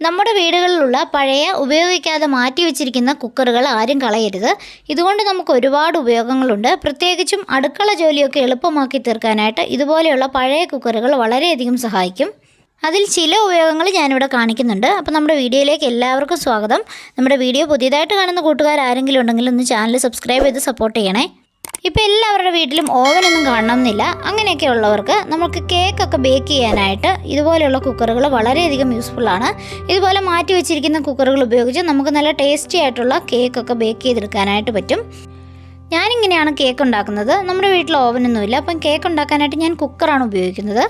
നമ്മുടെ വീടുകളിലുള്ള പഴയ ഉപയോഗിക്കാതെ മാറ്റി വെച്ചിരിക്കുന്ന കുക്കറുകൾ ആരും കളയരുത്. ഇതുകൊണ്ട് നമുക്ക് ഒരുപാട് ഉപയോഗങ്ങളുണ്ട്. പ്രത്യേകിച്ചും അടുക്കള ജോലിയൊക്കെ എളുപ്പമാക്കി തീർക്കാനായിട്ട് ഇതുപോലെയുള്ള പഴയ കുക്കറുകൾ വളരെയധികം സഹായിക്കും. അതിൽ ചില ഉപയോഗങ്ങൾ ഞാനിവിടെ കാണിക്കുന്നുണ്ട്. അപ്പോൾ നമ്മുടെ വീഡിയോയിലേക്ക് എല്ലാവർക്കും സ്വാഗതം. നമ്മുടെ വീഡിയോ പുതിയതായിട്ട് കാണുന്ന കൂട്ടുകാർ ആരെങ്കിലും ഉണ്ടെങ്കിൽ ഒന്ന് ചാനൽ സബ്സ്ക്രൈബ് ചെയ്ത് സപ്പോർട്ട് ചെയ്യണേ. ഇപ്പോൾ എല്ലാവരുടെ വീട്ടിലും ഓവനൊന്നും കാണണമെന്നില്ല. അങ്ങനെയൊക്കെ ഉള്ളവർക്ക് നമുക്ക് കേക്കൊക്കെ ബേക്ക് ചെയ്യാനായിട്ട് ഇതുപോലെയുള്ള കുക്കറുകൾ വളരെയധികം യൂസ്ഫുള്ളാണ് ഇതുപോലെ മാറ്റി വെച്ചിരിക്കുന്ന കുക്കറുകൾ ഉപയോഗിച്ച് നമുക്ക് നല്ല ടേസ്റ്റി ആയിട്ടുള്ള കേക്കൊക്കെ ബേക്ക് ചെയ്തെടുക്കാനായിട്ട് പറ്റും. ഞാനിങ്ങനെയാണ് കേക്ക് ഉണ്ടാക്കുന്നത്. നമ്മുടെ വീട്ടിൽ ഓവനൊന്നുമില്ല അപ്പം കേക്ക് ഉണ്ടാക്കാനായിട്ട് ഞാൻ കുക്കറാണ് ഉപയോഗിക്കുന്നത്.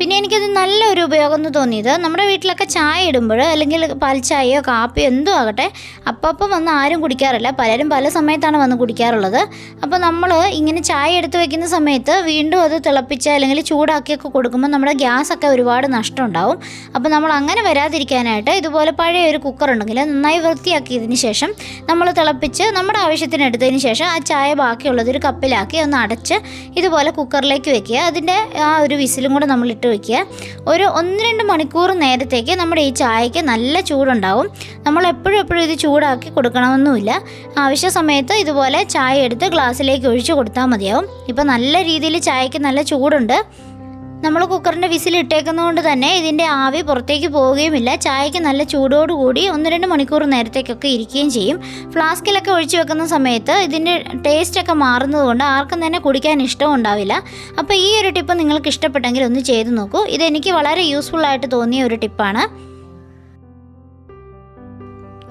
പിന്നെ എനിക്കത് നല്ലൊരു ഉപയോഗം എന്ന് തോന്നിയത് നമ്മുടെ വീട്ടിലൊക്കെ ചായ ഇടുമ്പോൾ അല്ലെങ്കിൽ പാൽച്ചായയോ കാപ്പിയോ എന്തോ ആകട്ടെ അപ്പം വന്ന് ആരും കുടിക്കാറില്ല. പലരും പല സമയത്താണ് വന്ന് കുടിക്കാറുള്ളത്. അപ്പോൾ നമ്മൾ ഇങ്ങനെ ചായ എടുത്ത് വെക്കുന്ന സമയത്ത് വീണ്ടും അത് തിളപ്പിച്ച് അല്ലെങ്കിൽ ചൂടാക്കിയൊക്കെ കൊടുക്കുമ്പോൾ നമ്മുടെ ഗ്യാസൊക്കെ ഒരുപാട് നഷ്ടം ഉണ്ടാവും അപ്പോൾ നമ്മൾ അങ്ങനെ വരാതിരിക്കാനായിട്ട് ഇതുപോലെ പഴയ ഒരു കുക്കർ ഉണ്ടെങ്കിൽ നന്നായി വൃത്തിയാക്കിയതിന് ശേഷം നമ്മൾ തിളപ്പിച്ച് നമ്മുടെ ആവശ്യത്തിന് എടുത്തതിന് ശേഷം ആ ചായ ബാക്കിയുള്ളത് ഒരു കപ്പിലാക്കി ഒന്ന് അടച്ച് ഇതുപോലെ കുക്കറിലേക്ക് വെക്കുക. അതിന്റെ ആ ഒരു വിസിലും കൂടെ നമ്മൾ വെക്കുക. ഒരു ഒന്ന് രണ്ട് മണിക്കൂർ നേരത്തേക്ക് നമ്മുടെ ഈ ചായക്ക് നല്ല ചൂടുണ്ടാവും. നമ്മൾ എപ്പോഴും എപ്പോഴും ഇത് ചൂടാക്കി കൊടുക്കണമെന്നുമില്ല. ആവശ്യ സമയത്ത് ഇതുപോലെ ചായ എടുത്ത് ഗ്ലാസ്സിലേക്ക് ഒഴിച്ചു കൊടുത്താൽ മതിയാവും. ഇപ്പോൾ നല്ല രീതിയിൽ ചായക്ക് നല്ല ചൂടുണ്ട്. നമ്മൾ കുക്കറിന്റെ വിസിൽ ഇട്ടേക്കുന്നതുകൊണ്ട് തന്നെ ഇതിന്റെ ആവി പുറത്തേക്ക് പോവുകയുമില്ല. ചായയ്ക്ക് നല്ല ചൂടോടുകൂടി ഒന്ന് രണ്ട് മണിക്കൂർ നേരത്തേക്കൊക്കെ ഇരിക്കുകയും ചെയ്യും. ഫ്ലാസ്കിലൊക്കെ ഒഴിച്ചു വെക്കുന്ന സമയത്ത് ഇതിന്റെ ടേസ്റ്റൊക്കെ മാറുന്നതുകൊണ്ട് ആർക്കും തന്നെ കുടിക്കാൻ ഇഷ്ടവും ഉണ്ടാവില്ല. അപ്പോൾ ഈ ഒരു ടിപ്പ് നിങ്ങൾക്ക് ഇഷ്ടപ്പെട്ടെങ്കിൽ ഒന്ന് ചെയ്ത് നോക്കൂ. ഇതെനിക്ക് വളരെ യൂസ്ഫുൾ ആയിട്ട് തോന്നിയ ഒരു ടിപ്പാണ്.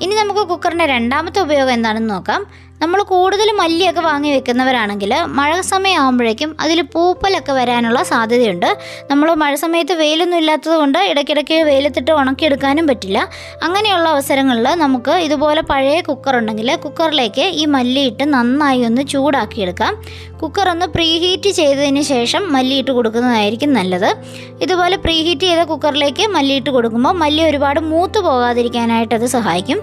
ഇനി നമുക്ക് കുക്കറിന്റെ രണ്ടാമത്തെ ഉപയോഗം എന്താണെന്ന് നോക്കാം. നമ്മൾ കൂടുതൽ മല്ലിയൊക്കെ വാങ്ങി വെക്കുന്നവരാണെങ്കിൽ മഴ സമയമാകുമ്പോഴേക്കും അതിൽ പൂപ്പലൊക്കെ വരാനുള്ള സാധ്യതയുണ്ട്. നമ്മൾ മഴ സമയത്ത് വെയിലൊന്നും ഇല്ലാത്തത് കൊണ്ട് ഇടയ്ക്കിടയ്ക്ക് വെയിലത്തിട്ട് ഉണക്കിയെടുക്കാനും പറ്റില്ല. അങ്ങനെയുള്ള അവസരങ്ങളിൽ നമുക്ക് ഇതുപോലെ പഴയ കുക്കർ ഉണ്ടെങ്കിൽ കുക്കറിലേക്ക് ഈ മല്ലിയിട്ട് നന്നായി ഒന്ന് ചൂടാക്കിയെടുക്കാം. കുക്കർ ഒന്ന് പ്രീഹീറ്റ് ചെയ്തതിന് ശേഷം മല്ലിയിട്ട് കൊടുക്കുന്നതായിരിക്കും നല്ലത്. ഇതുപോലെ പ്രീഹീറ്റ് ചെയ്ത കുക്കറിലേക്ക് മല്ലിയിട്ട് കൊടുക്കുമ്പോൾ മല്ലി ഒരുപാട് മൂത്ത് പോകാതിരിക്കാനായിട്ട് അത് സഹായിക്കും.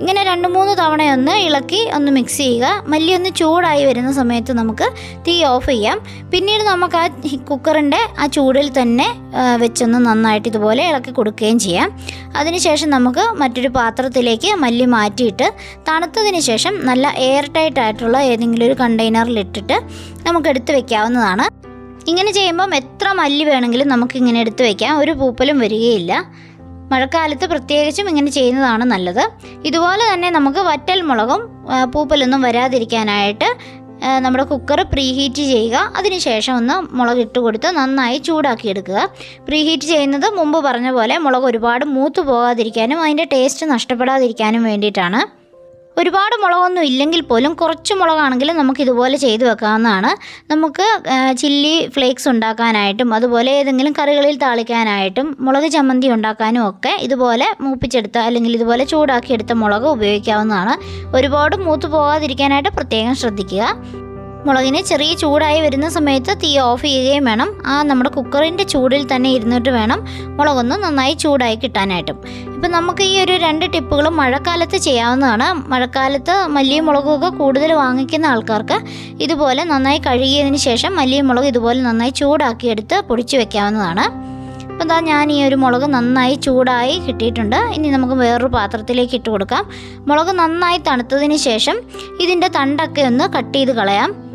ഇങ്ങനെ രണ്ട് മൂന്ന് തവണയൊന്ന് ഇളക്കി ഒന്ന് മിക്സ് ചെയ്യുക. മല്ലി ഒന്ന് ചൂടായി വരുന്ന സമയത്ത് നമുക്ക് തീ ഓഫ് ചെയ്യാം. പിന്നീട് നമുക്ക് ആ കുക്കറിന്റെ ആ ചൂടിൽ തന്നെ വെച്ചൊന്ന് നന്നായിട്ട് ഇതുപോലെ ഇളക്കി കൊടുക്കുകയും ചെയ്യാം. അതിനുശേഷം നമുക്ക് മറ്റൊരു പാത്രത്തിലേക്ക് മല്ലി മാറ്റിയിട്ട് തണുത്തതിന് ശേഷം നല്ല എയർ ടൈറ്റ് ആയിട്ടുള്ള ഏതെങ്കിലും ഒരു കണ്ടെയ്നറിൽ ഇട്ടിട്ട് നമുക്ക് എടുത്ത് വെക്കാവുന്നതാണ്. ഇങ്ങനെ ചെയ്യുമ്പം എത്ര മല്ലി വേണമെങ്കിലും നമുക്ക് ഇങ്ങനെ എടുത്ത് വെക്കാം. ഒരു പൂപ്പലും വരികയില്ല. മഴക്കാലത്ത് പ്രത്യേകിച്ചും ഇങ്ങനെ ചെയ്യുന്നതാണ് നല്ലത്. ഇതുപോലെ തന്നെ നമുക്ക് വറ്റൽ മുളകും പൂപ്പലൊന്നും വരാതിരിക്കാനായിട്ട് നമ്മുടെ കുക്കർ പ്രീഹീറ്റ് ചെയ്യുക. അതിനുശേഷം ഒന്ന് മുളക് ഇട്ട് കൊടുത്ത് നന്നായി ചൂടാക്കി എടുക്കുക. പ്രീഹീറ്റ് ചെയ്യുന്നത് മുമ്പ് പറഞ്ഞ പോലെ മുളക് ഒരുപാട് മൂത്ത് പോകാതിരിക്കാനും അതിന്റെ ടേസ്റ്റ് നഷ്ടപ്പെടാതിരിക്കാനും വേണ്ടിയിട്ടാണ്. ഒരുപാട് മുളകൊന്നും ഇല്ലെങ്കിൽ പോലും കുറച്ച് മുളകാണെങ്കിലും നമുക്ക് ഇതുപോലെ ചെയ്തു വെക്കാവുന്നതാണ്. നമുക്ക് ചില്ലി ഫ്ലേക്സ് ഉണ്ടാക്കാനായിട്ടും അതുപോലെ ഏതെങ്കിലും കറികളിൽ താളിക്കാനായിട്ടും മുളക് ചമ്മന്തി ഉണ്ടാക്കാനും ഒക്കെ ഇതുപോലെ മൂപ്പിച്ചെടുത്ത അല്ലെങ്കിൽ ഇതുപോലെ ചൂടാക്കിയെടുത്ത മുളക് ഉപയോഗിക്കാവുന്നതാണ്. ഒരുപാട് മൂത്ത് പോകാതിരിക്കാനായിട്ട് പ്രത്യേകം ശ്രദ്ധിക്കുക. മുളകിന് ചെറിയ ചൂടായി വരുന്ന സമയത്ത് തീ ഓഫ് ചെയ്യുകയും വേണം. ആ നമ്മുടെ കുക്കറിന്റെ ചൂടിൽ തന്നെ ഇരുന്നിട്ട് വേണം മുളകൊന്ന് നന്നായി ചൂടായി കിട്ടാനായിട്ടും. ഇപ്പം നമുക്ക് ഈ ഒരു രണ്ട് ടിപ്പുകളും മഴക്കാലത്ത് ചെയ്യാവുന്നതാണ്. മഴക്കാലത്ത് മല്ലിയും മുളകും ഒക്കെ കൂടുതൽ വാങ്ങിക്കുന്ന ആൾക്കാർക്ക് ഇതുപോലെ നന്നായി കഴുകിയതിന് ശേഷം മല്ലിയും മുളക് ഇതുപോലെ നന്നായി ചൂടാക്കിയെടുത്ത് പൊടിച്ച് വെക്കാവുന്നതാണ്. അപ്പം എന്താ ഞാൻ ഈ ഒരു മുളക് നന്നായി ചൂടായി കിട്ടിയിട്ടുണ്ട്. ഇനി നമുക്ക് വേറൊരു പാത്രത്തിലേക്ക് ഇട്ട് കൊടുക്കാം. മുളക് നന്നായി തണുത്തതിന് ശേഷം ഇതിന്റെ തണ്ടൊക്കെ ഒന്ന് കട്ട് ചെയ്ത് കളയാം.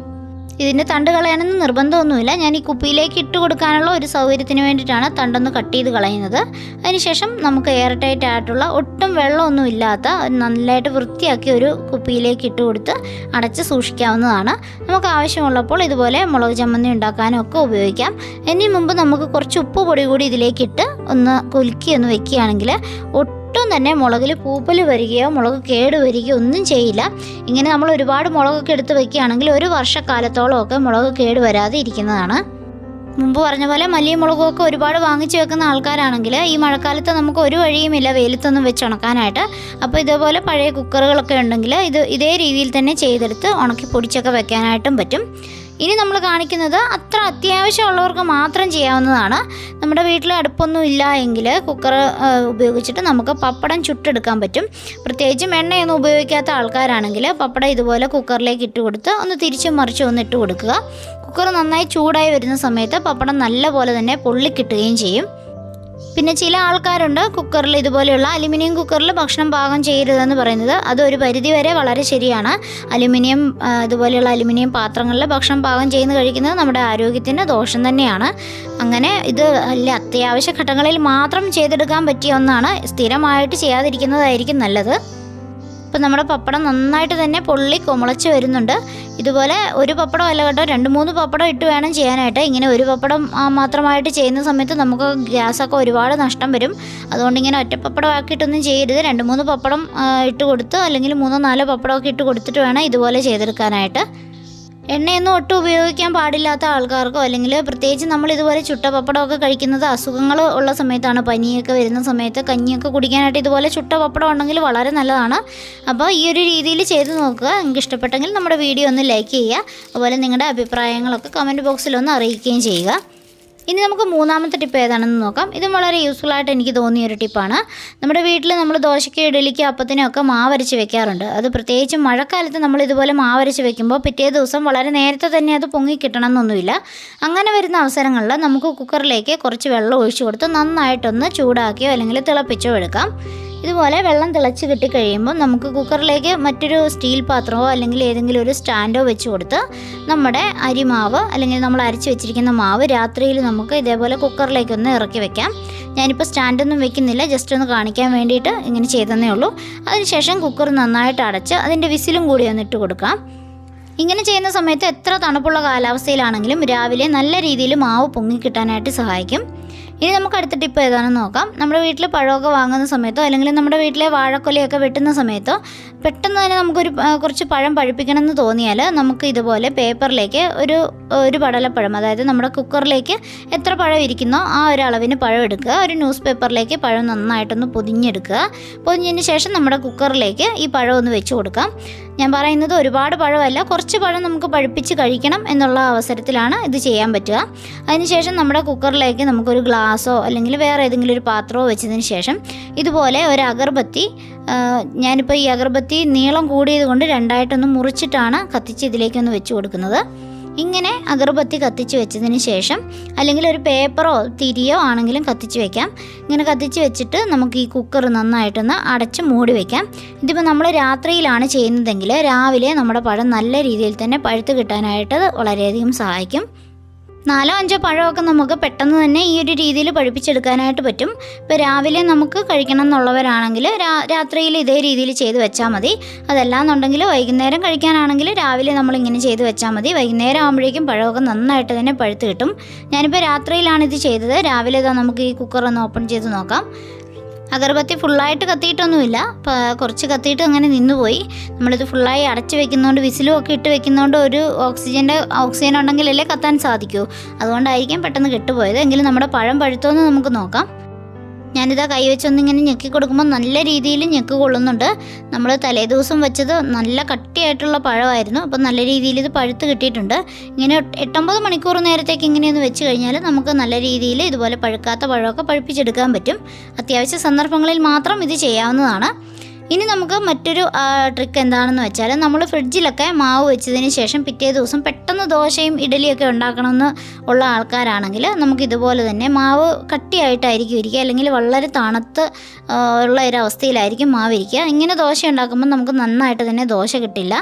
ഇതിന്റെ തണ്ട് കളയണമെന്ന് നിർബന്ധമൊന്നുമില്ല. ഞാൻ ഈ കുപ്പിയിലേക്ക് ഇട്ട് കൊടുക്കാനുള്ള ഒരു സൗകര്യത്തിന് വേണ്ടിയിട്ടാണ് തണ്ടൊന്ന് കട്ട് ചെയ്ത് കളയുന്നത്. അതിനുശേഷം നമുക്ക് എയർ ടൈറ്റ് ആയിട്ടുള്ള ഒട്ടും വെള്ളമൊന്നും ഇല്ലാത്ത നല്ലതായിട്ട് വൃത്തിയാക്കി ഒരു കുപ്പിയിലേക്ക് ഇട്ട് കൊടുത്ത് അടച്ച് സൂക്ഷിക്കാവുന്നതാണ്. നമുക്ക് ആവശ്യമുള്ളപ്പോൾ ഇതുപോലെ മുളക് ചമ്മന്തി ഉണ്ടാക്കാനും ഒക്കെ ഉപയോഗിക്കാം. ഇനി മുമ്പ് നമുക്ക് കുറച്ച് ഉപ്പ് പൊടി കൂടി ഇതിലേക്കിട്ട് ഒന്ന് കുലുക്കി ഒന്ന് വെക്കുകയാണെങ്കിൽ ഒട്ടും തന്നെ മുളകിൽ പൂപ്പൽ വരികയോ മുളക് കേട് വരികയോ ഒന്നും ചെയ്യില്ല. ഇങ്ങനെ നമ്മൾ ഒരുപാട് മുളകൊക്കെ എടുത്ത് വെക്കുകയാണെങ്കിൽ ഒരു വർഷക്കാലത്തോളം ഒക്കെ മുളക് കേട് വരാതെ ഇരിക്കുന്നതാണ്. മുമ്പ് പറഞ്ഞ പോലെ മല്ലിയും മുളകും ഒരുപാട് വാങ്ങിച്ചു വെക്കുന്ന ആൾക്കാരാണെങ്കിൽ ഈ മഴക്കാലത്ത് നമുക്ക് ഒരു വഴിയുമില്ല വെയിലത്തൊന്നും വെച്ച് ഉണക്കാനായിട്ട്. അപ്പോൾ ഇതേപോലെ പഴയ കുക്കറുകളൊക്കെ ഉണ്ടെങ്കിൽ ഇത് ഇതേ രീതിയിൽ തന്നെ ചെയ്തെടുത്ത് ഉണക്കി പൊടിച്ചൊക്കെ വെക്കാനായിട്ടും പറ്റും. ഇനി നമ്മൾ കാണിക്കുന്നത് അത്ര അത്യാവശ്യമുള്ളവർക്ക് മാത്രം ചെയ്യാവുന്നതാണ്. നമ്മുടെ വീട്ടിൽ അടുപ്പൊന്നും ഇല്ല എങ്കിൽ കുക്കർ ഉപയോഗിച്ചിട്ട് നമുക്ക് പപ്പടം ചുട്ടെടുക്കാൻ പറ്റും. പ്രത്യേകിച്ചും എണ്ണയൊന്നും ഉപയോഗിക്കാത്ത ആൾക്കാരാണെങ്കിൽ പപ്പടം ഇതുപോലെ കുക്കറിലേക്ക് ഇട്ട് കൊടുത്ത് ഒന്ന് തിരിച്ചും മറിച്ചും ഒന്ന് ഇട്ട് കൊടുക്കുക. കുക്കർ നന്നായി ചൂടായി വരുന്ന സമയത്ത് പപ്പടം നല്ല പോലെ തന്നെ പൊള്ളിക്കിട്ടുകയും ചെയ്യും. പിന്നെ ചില ആൾക്കാരുണ്ട് കുക്കറിൽ ഇതുപോലെയുള്ള അലുമിനിയം കുക്കറിൽ ഭക്ഷണം പാകം ചെയ്യരുതെന്ന് പറയുന്നത്. അത് ഒരു പരിധി വരെ വളരെ ശരിയാണ്. അലുമിനിയം ഇതുപോലെയുള്ള അലുമിനിയം പാത്രങ്ങളിൽ ഭക്ഷണം പാകം ചെയ്യുന്ന കഴിക്കുന്നത് നമ്മുടെ ആരോഗ്യത്തിന് ദോഷം തന്നെയാണ്. അങ്ങനെ ഇത് അല്ല അത്യാവശ്യ ഘട്ടങ്ങളിൽ മാത്രം ചെയ്തെടുക്കാൻ പറ്റിയ ഒന്നാണ് സ്ഥിരമായിട്ട് ചെയ്യാതിരിക്കുന്നതായിരിക്കും നല്ലത്. ഇപ്പം നമ്മുടെ പപ്പടം നന്നായിട്ട് തന്നെ പൊള്ളി കുമളച്ച് വരുന്നുണ്ട്. ഇതുപോലെ ഒരു പപ്പടം അല്ല കേട്ടോ. രണ്ട് മൂന്ന് പപ്പടം ഇട്ട് വേണം ചെയ്യാനായിട്ട്. ഇങ്ങനെ ഒരു പപ്പടം മാത്രമായിട്ട് ചെയ്യുന്ന സമയത്ത് നമുക്ക് ഗ്യാസൊക്കെ ഒരുപാട് നഷ്ടം വരും. അതുകൊണ്ട് ഇങ്ങനെ ഒറ്റ പപ്പടം ആക്കിയിട്ടൊന്നും ചെയ്യരുത്. രണ്ട് മൂന്ന് പപ്പടം ഇട്ട് കൊടുത്ത് അല്ലെങ്കിൽ മൂന്നോ നാലോ പപ്പടമൊക്കെ ഇട്ട് കൊടുത്തിട്ട് വേണം ഇതുപോലെ ചെയ്തെടുക്കാനായിട്ട്. എണ്ണയൊന്നും ഒട്ടും ഉപയോഗിക്കാൻ പാടില്ലാത്ത ആൾക്കാർക്കോ അല്ലെങ്കിൽ പ്രത്യേകിച്ച് നമ്മൾ ഇതുപോലെ ചുട്ട പപ്പടമൊക്കെ കഴിക്കുന്നത് അസുഖങ്ങൾ ഉള്ള സമയത്താണ്. പനിയൊക്കെ വരുന്ന സമയത്ത് കഞ്ഞിയൊക്കെ കുടിക്കാനായിട്ട് ഇതുപോലെ ചുട്ട പപ്പടം ഉണ്ടെങ്കിൽ വളരെ നല്ലതാണ്. അപ്പോൾ ഈ ഒരു രീതിയിൽ ചെയ്ത് നോക്കുക. നിങ്ങൾക്ക് ഇഷ്ടപ്പെട്ടെങ്കിൽ നമ്മുടെ വീഡിയോ ഒന്ന് ലൈക്ക് ചെയ്യുക. അതുപോലെ നിങ്ങളുടെ അഭിപ്രായങ്ങളൊക്കെ കമന്റ് ബോക്സിൽ ഒന്ന് അറിയിക്കുകയും ചെയ്യുക. ഇനി നമുക്ക് മൂന്നാമത്തെ ടിപ്പ് ഏതാണെന്ന് നോക്കാം. ഇതും വളരെ യൂസ്ഫുൾ ആയിട്ട് എനിക്ക് തോന്നിയ ഒരു ടിപ്പാണ് നമ്മുടെ വീട്ടിൽ നമ്മൾ ദോശയ്ക്ക് ഇഡലിക്ക് അപ്പത്തിനൊക്കെ മാവരച്ച് വെക്കാറുണ്ട്. അത് പ്രത്യേകിച്ച് മഴക്കാലത്ത് നമ്മൾ ഇതുപോലെ മാവരച്ച് വെക്കുമ്പോൾ പിറ്റേ ദിവസം വളരെ നേരത്തെ തന്നെ അത് പൊങ്ങി കിട്ടണം എന്നൊന്നുമില്ല അങ്ങനെ വരുന്ന അവസരങ്ങളിൽ നമുക്ക് കുക്കറിലേക്ക് കുറച്ച് വെള്ളം ഒഴിച്ചു കൊടുത്ത് നന്നായിട്ടൊന്ന് ചൂടാക്കിയോ അല്ലെങ്കിൽ തിളപ്പിച്ചോ എടുക്കാം. ഇതുപോലെ വെള്ളം തിളച്ച് കിട്ടിക്കഴിയുമ്പോൾ നമുക്ക് കുക്കറിലേക്ക് മറ്റൊരു സ്റ്റീൽ പാത്രമോ അല്ലെങ്കിൽ ഏതെങ്കിലും ഒരു സ്റ്റാൻഡോ വെച്ച് കൊടുത്ത് നമ്മുടെ അരിമാവ് അല്ലെങ്കിൽ നമ്മൾ അരച്ച് വെച്ചിരിക്കുന്ന മാവ് രാത്രിയിൽ നമുക്ക് ഇതേപോലെ കുക്കറിലേക്കൊന്ന് ഇറക്കി വെക്കാം. ഞാനിപ്പോൾ സ്റ്റാൻഡൊന്നും വെക്കുന്നില്ല ജസ്റ്റ് ഒന്ന് കാണിക്കാൻ വേണ്ടിയിട്ട് ഇങ്ങനെ ചെയ്തതേ ഉള്ളൂ. അതിനുശേഷം കുക്കർ നന്നായിട്ട് അടച്ച് അതിന്റെ വിസിലും കൂടി ഒന്ന് ഇട്ട് കൊടുക്കാം. ഇങ്ങനെ ചെയ്യുന്ന സമയത്ത് എത്ര തണുപ്പുള്ള കാലാവസ്ഥയിലാണെങ്കിലും രാവിലെ നല്ല രീതിയിൽ മാവ് പൊങ്ങിക്കിട്ടാനായിട്ട് സഹായിക്കും. ഇനി നമുക്ക് അടുത്ത ടിപ്പ് ഏതാണെന്ന് നോക്കാം. നമ്മുടെ വീട്ടിൽ പഴമൊക്കെ വാങ്ങുന്ന സമയത്തോ അല്ലെങ്കിൽ നമ്മുടെ വീട്ടിലെ വാഴക്കൊലയൊക്കെ വെട്ടുന്ന സമയത്തോ പെട്ടെന്ന് തന്നെ നമുക്കൊരു കുറച്ച് പഴം പഴുപ്പിക്കണം എന്ന് തോന്നിയാൽ നമുക്ക് ഇതുപോലെ പേപ്പറിലേക്ക് ഒരു ഒരു പടലപ്പഴം അതായത് നമ്മുടെ കുക്കറിലേക്ക് എത്ര പഴം ഇരിക്കുന്നോ ആ ഒരു അളവിന് പഴം എടുക്കുക. ഒരു ന്യൂസ് പേപ്പറിലേക്ക് പഴം നന്നായിട്ടൊന്ന് പൊതിഞ്ഞെടുക്കുക. പൊതിഞ്ഞതിന് ശേഷം നമ്മുടെ കുക്കറിലേക്ക് ഈ പഴം ഒന്ന് വെച്ച് കൊടുക്കാം. ഞാൻ പറയുന്നത് ഒരുപാട് പഴമല്ല കുറച്ച് പഴം നമുക്ക് പഴുപ്പിച്ച് കഴിക്കണം എന്നുള്ള അവസരത്തിലാണ് ഇത് ചെയ്യാൻ പറ്റുക. അതിനുശേഷം നമ്മുടെ കുക്കറിലേക്ക് നമുക്കൊരു ഗ്ലാസോ അല്ലെങ്കിൽ വേറെ ഏതെങ്കിലും ഒരു പാത്രമോ വെച്ചതിന് ശേഷം ഇതുപോലെ ഒരു അഗർബത്തി ഞാനിപ്പോൾ ഈ അഗർബത്തി നീളം കൂടിയത് കൊണ്ട് രണ്ടായിട്ടൊന്ന് മുറിച്ചിട്ടാണ് കത്തിച്ച് ഇതിലേക്കൊന്ന് വെച്ച് കൊടുക്കുന്നത്. ഇങ്ങനെ അഗർബത്തി കത്തിച്ച് വെച്ചതിന് ശേഷം അല്ലെങ്കിൽ ഒരു പേപ്പറോ തിരിയോ ആണെങ്കിലും കത്തിച്ച് വെക്കാം. ഇങ്ങനെ കത്തിച്ച് വെച്ചിട്ട് നമുക്ക് ഈ കുക്കർ നന്നായിട്ടൊന്ന് അടച്ച് മൂടി വെക്കാം. ഇതിപ്പോൾ നമ്മൾ രാത്രിയിലാണ് ചെയ്യുന്നതെങ്കിൽ രാവിലെ നമ്മുടെ പഴം നല്ല രീതിയിൽ തന്നെ പഴുത്ത് കിട്ടാനായിട്ട് വളരെയധികം സഹായിക്കും. നാലോ അഞ്ചോ പഴമൊക്കെ നമുക്ക് പെട്ടെന്ന് തന്നെ ഈ ഒരു രീതിയിൽ പഴുപ്പിച്ചെടുക്കാനായിട്ട് പറ്റും. ഇപ്പോൾ രാവിലെ നമുക്ക് കഴിക്കണം എന്നുള്ളവരാണെങ്കിൽ രാത്രിയിൽ ഇതേ രീതിയിൽ ചെയ്ത് വെച്ചാൽ മതി. അതല്ലാന്നുണ്ടെങ്കിൽ വൈകുന്നേരം കഴിക്കാനാണെങ്കിൽ രാവിലെ നമ്മൾ ഇങ്ങനെ ചെയ്ത് വെച്ചാൽ മതി. വൈകുന്നേരം ആകുമ്പോഴേക്കും പഴമൊക്കെ നന്നായിട്ട് തന്നെ പഴുത്ത് കിട്ടും. ഞാനിപ്പോൾ രാത്രിയിലാണ് ഇത് ചെയ്തത്. രാവിലെ ഇതാ നമുക്ക് ഈ കുക്കർ ഒന്ന് ഓപ്പൺ ചെയ്ത് നോക്കാം. അഗർബത്തി ഫുള്ളായിട്ട് കത്തിയിട്ടൊന്നുമില്ല. കുറച്ച് കത്തിയിട്ട് അങ്ങനെ നിന്നുപോയി. നമ്മളിത് ഫുള്ളായി അടച്ച് വെക്കുന്നതുകൊണ്ട് വിസിലും ഒക്കെ ഇട്ട് വെക്കുന്നതുകൊണ്ട് ഒരു ഓക്സിജന്റെ ഓക്സിജൻ ഉണ്ടെങ്കിലല്ലേ കത്താൻ സാധിക്കൂ. അതുകൊണ്ടായിരിക്കും പെട്ടെന്ന് കെട്ടുപോയത്. എങ്കിലും നമ്മുടെ പഴം പഴുത്തോന്ന് നമുക്ക് നോക്കാം. ഞാനിതാ കൈ വെച്ചൊന്നിങ്ങനെ ഞെക്കി കൊടുക്കുമ്പോൾ നല്ല രീതിയിൽ ഞെക്ക് കൊള്ളുന്നുണ്ട്. നമ്മൾ തലേദിവസം വെച്ചത് നല്ല കട്ടിയായിട്ടുള്ള പഴമായിരുന്നു. അപ്പോൾ നല്ല രീതിയിൽ ഇത് പഴുത്ത് കിട്ടിയിട്ടുണ്ട്. ഇങ്ങനെ എട്ടൊമ്പത് മണിക്കൂർ നേരത്തേക്ക് ഇങ്ങനെയൊന്ന് വെച്ച് കഴിഞ്ഞാൽ നമുക്ക് നല്ല രീതിയിൽ ഇതുപോലെ പഴുക്കാത്ത പഴമൊക്കെ പഴുപ്പിച്ചെടുക്കാൻ പറ്റും. അത്യാവശ്യ സന്ദർഭങ്ങളിൽ മാത്രം ഇത് ചെയ്യാവുന്നതാണ്. ഇനി നമുക്ക് മറ്റൊരു ട്രിക്ക് എന്താണെന്ന് വെച്ചാൽ നമ്മൾ ഫ്രിഡ്ജിലൊക്കെ മാവ് വെച്ചതിന് ശേഷം പിറ്റേ ദിവസം പെട്ടെന്ന് ദോശയും ഇഡലിയൊക്കെ ഉണ്ടാക്കണമെന്ന് ഉള്ള ആൾക്കാരാണെങ്കിൽ നമുക്ക് ഇതുപോലെ തന്നെ മാവ് കട്ടിയായിട്ടായിരിക്കും ഇരിക്കുക. അല്ലെങ്കിൽ വളരെ തണുത്ത് ഉള്ള ഒരു അവസ്ഥയിലായിരിക്കും മാവ് ഇരിക്കുക. ഇങ്ങനെ ദോശ ഉണ്ടാക്കുമ്പോൾ നമുക്ക് നന്നായിട്ട് തന്നെ ദോശ കിട്ടില്ല.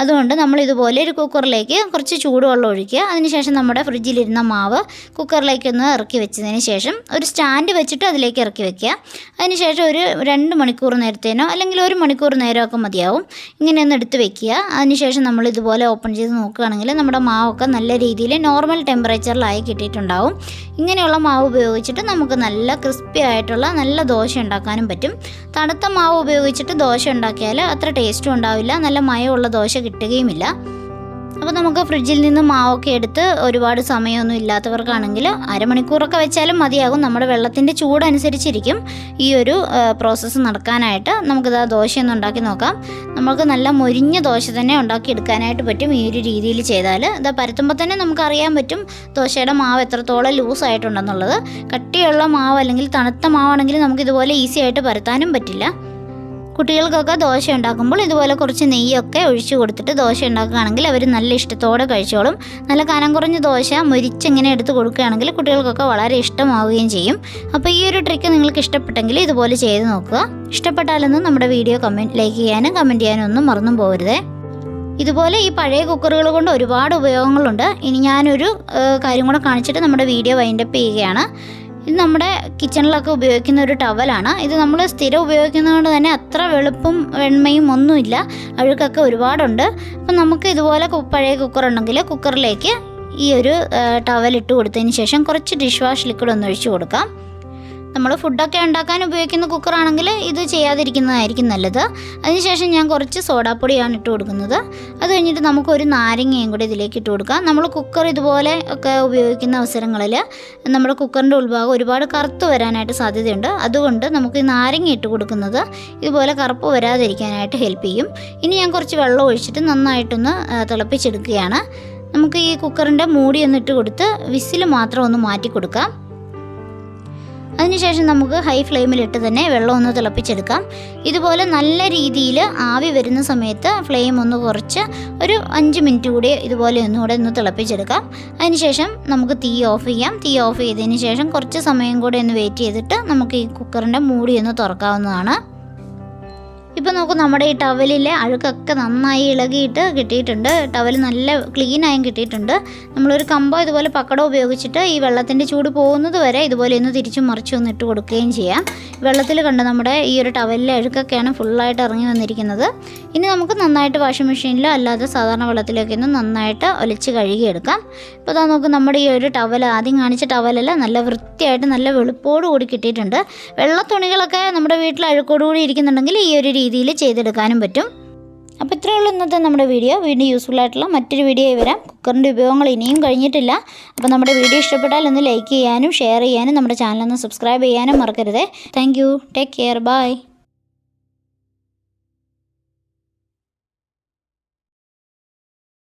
അതുകൊണ്ട് നമ്മൾ ഇതുപോലെ ഒരു കുക്കറിലേക്ക് കുറച്ച് ചൂടുവെള്ളം ഒഴിക്കുക. അതിനുശേഷം നമ്മുടെ ഫ്രിഡ്ജിലിരുന്ന മാവ് കുക്കറിലേക്ക് ഒന്ന് ഇറക്കി വെച്ചതിന് ശേഷം ഒരു സ്റ്റാൻഡ് വെച്ചിട്ട് അതിലേക്ക് ഇറക്കി വെക്കുക. അതിനുശേഷം ഒരു രണ്ട് മണിക്കൂർ നേരത്തേനോ അല്ലെങ്കിൽ ഒരു മണിക്കൂർ നേരമൊക്കെ മതിയാവും. ഇങ്ങനെ ഒന്ന് എടുത്ത് വെക്കുക. അതിനുശേഷം നമ്മൾ ഇതുപോലെ ഓപ്പൺ ചെയ്ത് നോക്കുകയാണെങ്കിൽ നമ്മുടെ മാവൊക്കെ നല്ല രീതിയിൽ നോർമൽ ടെമ്പറേച്ചറിലായി കിട്ടിയിട്ടുണ്ടാവും. ഇങ്ങനെയുള്ള മാവ് ഉപയോഗിച്ചിട്ട് നമുക്ക് നല്ല ക്രിസ്പി ആയിട്ടുള്ള നല്ല ദോശ ഉണ്ടാക്കാനും പറ്റും. തണുത്ത മാവ് ഉപയോഗിച്ചിട്ട് ദോശ ഉണ്ടാക്കിയാൽ അത്ര ടേസ്റ്റും ഉണ്ടാവില്ല. നല്ല മയമുള്ള ദോശ കിട്ടുകയുമില്ല. അപ്പോൾ നമുക്ക് ഫ്രിഡ്ജിൽ നിന്ന് മാവൊക്കെ എടുത്ത് ഒരുപാട് സമയമൊന്നും ഇല്ലാത്തവർക്കാണെങ്കിൽ അരമണിക്കൂറൊക്കെ വെച്ചാലും മതിയാകും. നമ്മുടെ വെള്ളത്തിന്റെ ചൂടനുസരിച്ചിരിക്കും ഈ ഒരു പ്രോസസ്സ് നടക്കാനായിട്ട്. നമുക്കിത് ദോശയൊന്നും ഉണ്ടാക്കി നോക്കാം. നമുക്ക് നല്ല മൊരിഞ്ഞ ദോശ തന്നെ ഉണ്ടാക്കി എടുക്കാനായിട്ട് പറ്റും. ഈ ഒരു രീതിയിൽ ചെയ്താൽ ഇത് പരത്തുമ്പോൾ തന്നെ നമുക്ക് അറിയാൻ പറ്റും ദോശയുടെ മാവ് എത്രത്തോളം ലൂസ് ആയിട്ടുണ്ടെന്നുള്ളത്. കട്ടിയുള്ള മാവ് അല്ലെങ്കിൽ തണുത്ത മാവാണെങ്കിൽ നമുക്ക് ഇതുപോലെ ഈസി ആയിട്ട് പരത്താനും പറ്റില്ല. കുട്ടികൾക്കൊക്കെ ദോശ ഉണ്ടാക്കുമ്പോൾ ഇതുപോലെ കുറച്ച് നെയ്യൊക്കെ ഒഴിച്ചു കൊടുത്തിട്ട് ദോശ ഉണ്ടാക്കുകയാണെങ്കിൽ അവർ നല്ല ഇഷ്ടത്തോടെ കഴിച്ചോളും. നല്ല കനം കുറഞ്ഞ ദോശ മുരിച്ചിങ്ങനെ എടുത്ത് കൊടുക്കുകയാണെങ്കിൽ കുട്ടികൾക്കൊക്കെ വളരെ ഇഷ്ടമാവുകയും ചെയ്യും. അപ്പോൾ ഈ ഒരു ട്രിക്ക് നിങ്ങൾക്ക് ഇഷ്ടപ്പെട്ടെങ്കിൽ ഇതുപോലെ ചെയ്ത് നോക്കുക. ഇഷ്ടപ്പെട്ടാലൊന്നും നമ്മുടെ വീഡിയോ കമന്റ് ലൈക്ക് ചെയ്യാനും കമന്റ് ചെയ്യാനും ഒന്നും മറന്നും പോകരുതേ. ഇതുപോലെ ഈ പഴയ കുക്കറുകൾ കൊണ്ട് ഒരുപാട് ഉപയോഗങ്ങളുണ്ട്. ഇനി ഞാനൊരു കാര്യം കൂടെ കാണിച്ചിട്ട് നമ്മുടെ വീഡിയോ വൈൻഡപ്പ് ചെയ്യുകയാണ്. ഇത് നമ്മുടെ കിച്ചണിലൊക്കെ ഉപയോഗിക്കുന്ന ഒരു ടവലാണ് ഇത് നമ്മൾ സ്ഥിരം ഉപയോഗിക്കുന്നതുകൊണ്ട് തന്നെ അത്ര വെളുപ്പും വെണ്മയും ഒന്നുമില്ല. അഴുക്കൊക്കെ ഒരുപാടുണ്ട്. അപ്പം നമുക്ക് ഇതുപോലെ പഴയ കുക്കർ ഉണ്ടെങ്കിൽ കുക്കറിലേക്ക് ഈ ഒരു ടവൽ ഇട്ട് കൊടുത്തതിന് ശേഷം കുറച്ച് ഡിഷ് വാഷ് ലിക്വിഡ് ഒന്ന് ഒഴിച്ചു കൊടുക്കാം. നമ്മൾ ഫുഡൊക്കെ ഉണ്ടാക്കാൻ ഉപയോഗിക്കുന്ന കുക്കറാണെങ്കിൽ ഇത് ചെയ്യാതിരിക്കുന്നതായിരിക്കും നല്ലത്. അതിനുശേഷം ഞാൻ കുറച്ച് സോഡാപ്പൊടിയാണ് ഇട്ട് കൊടുക്കുന്നത്. അത് കഴിഞ്ഞിട്ട് നമുക്കൊരു നാരങ്ങയും കൂടി ഇതിലേക്ക് ഇട്ട് കൊടുക്കാം. നമ്മൾ കുക്കർ ഇതുപോലെ ഒക്കെ ഉപയോഗിക്കുന്ന അവസരങ്ങളിൽ നമ്മുടെ കുക്കറിന്റെ ഉൾഭാഗം ഒരുപാട് കറുത്ത് വരാനായിട്ട് സാധ്യതയുണ്ട്. അതുകൊണ്ട് നമുക്ക് ഈ നാരങ്ങ ഇട്ട് കൊടുക്കുന്നത് ഇതുപോലെ കറുപ്പ് വരാതിരിക്കാനായിട്ട് ഹെൽപ്പ് ചെയ്യും. ഇനി ഞാൻ കുറച്ച് വെള്ളം ഒഴിച്ചിട്ട് നന്നായിട്ടൊന്ന് തിളപ്പിച്ചെടുക്കുകയാണ്. നമുക്ക് ഈ കുക്കറിന്റെ മൂടി ഒന്ന് ഇട്ട് കൊടുത്ത് വിസിൽ മാത്രം ഒന്ന് മാറ്റി കൊടുക്കാം. അതിനുശേഷം നമുക്ക് ഹൈ ഫ്ലെയിമിലിട്ട് തന്നെ വെള്ളം ഒന്ന് തിളപ്പിച്ചെടുക്കാം. ഇതുപോലെ നല്ല രീതിയിൽ ആവി വരുന്ന സമയത്ത് ഫ്ലെയിം ഒന്ന് കുറച്ച് ഒരു അഞ്ച് മിനിറ്റ് കൂടി ഇതുപോലെ ഒന്നുകൂടെ ഒന്ന് തിളപ്പിച്ചെടുക്കാം. അതിനുശേഷം നമുക്ക് തീ ഓഫ് ചെയ്യാം. തീ ഓഫ് ചെയ്തതിന് ശേഷം കുറച്ച് സമയം കൂടെ ഒന്ന് വെയിറ്റ് ചെയ്തിട്ട് നമുക്ക് ഈ കുക്കറിന്റെ മൂടി ഒന്ന് തുറക്കാവുന്നതാണ്. ഇപ്പം നോക്കൂ നമ്മുടെ ഈ ടവലിലെ അഴുക്കൊക്കെ നന്നായി ഇളകിയിട്ട് കിട്ടിയിട്ടുണ്ട്. ടവൽ നല്ല ക്ലീനായും കിട്ടിയിട്ടുണ്ട്. നമ്മളൊരു കമ്പോ ഇതുപോലെ പക്കടം ഉപയോഗിച്ചിട്ട് ഈ വെള്ളത്തിന്റെ ചൂട് പോകുന്നത് വരെ ഇതുപോലെ ഒന്ന് തിരിച്ചും മറിച്ചും ഒന്ന് ഇട്ട് കൊടുക്കുകയും ചെയ്യാം. വെള്ളത്തിൽ കണ്ട് നമ്മുടെ ഈ ഒരു ടവലിലെ അഴുക്കൊക്കെയാണ് ഫുള്ളായിട്ട് ഇറങ്ങി വന്നിരിക്കുന്നത്. ഇനി നമുക്ക് നന്നായിട്ട് വാഷിംഗ് മെഷീനിലോ അല്ലാതെ സാധാരണ വെള്ളത്തിലൊക്കെ ഒന്ന് നന്നായിട്ട് ഒലിച്ച് കഴുകിയെടുക്കാം. ഇപ്പോൾ ഇതാ നോക്ക് നമ്മുടെ ഈ ഒരു ടവൽ ആദ്യം കാണിച്ച ടവലല്ല നല്ല വൃത്തിയായിട്ട് നല്ല വെളുപ്പോട് കൂടി കിട്ടിയിട്ടുണ്ട്. വെള്ള തുണികളൊക്കെ നമ്മുടെ വീട്ടിൽ അഴുക്കോടുകൂടി ഇരിക്കുന്നുണ്ടെങ്കിൽ ഈ ഒരു രീതിയിൽ ചെയ്തെടുക്കാനും പറ്റും. അപ്പോൾ ഇത്രയേ ഉള്ളൂ ഇന്നത്തെ നമ്മുടെ വീഡിയോ. വീണ്ടും യൂസ്ഫുൾ ആയിട്ടുള്ള മറ്റൊരു വീഡിയോ ആയി വരാം. കുക്കറിന്റെ ഉപയോഗങ്ങൾ ഇനിയും കഴിഞ്ഞിട്ടില്ല. അപ്പോൾ നമ്മുടെ വീഡിയോ ഇഷ്ടപ്പെട്ടാൽ ഒന്ന് ലൈക്ക് ചെയ്യാനും ഷെയർ ചെയ്യാനും നമ്മുടെ ചാനൽ ഒന്ന് സബ്സ്ക്രൈബ് ചെയ്യാനും മറക്കരുത്. Thank take care bye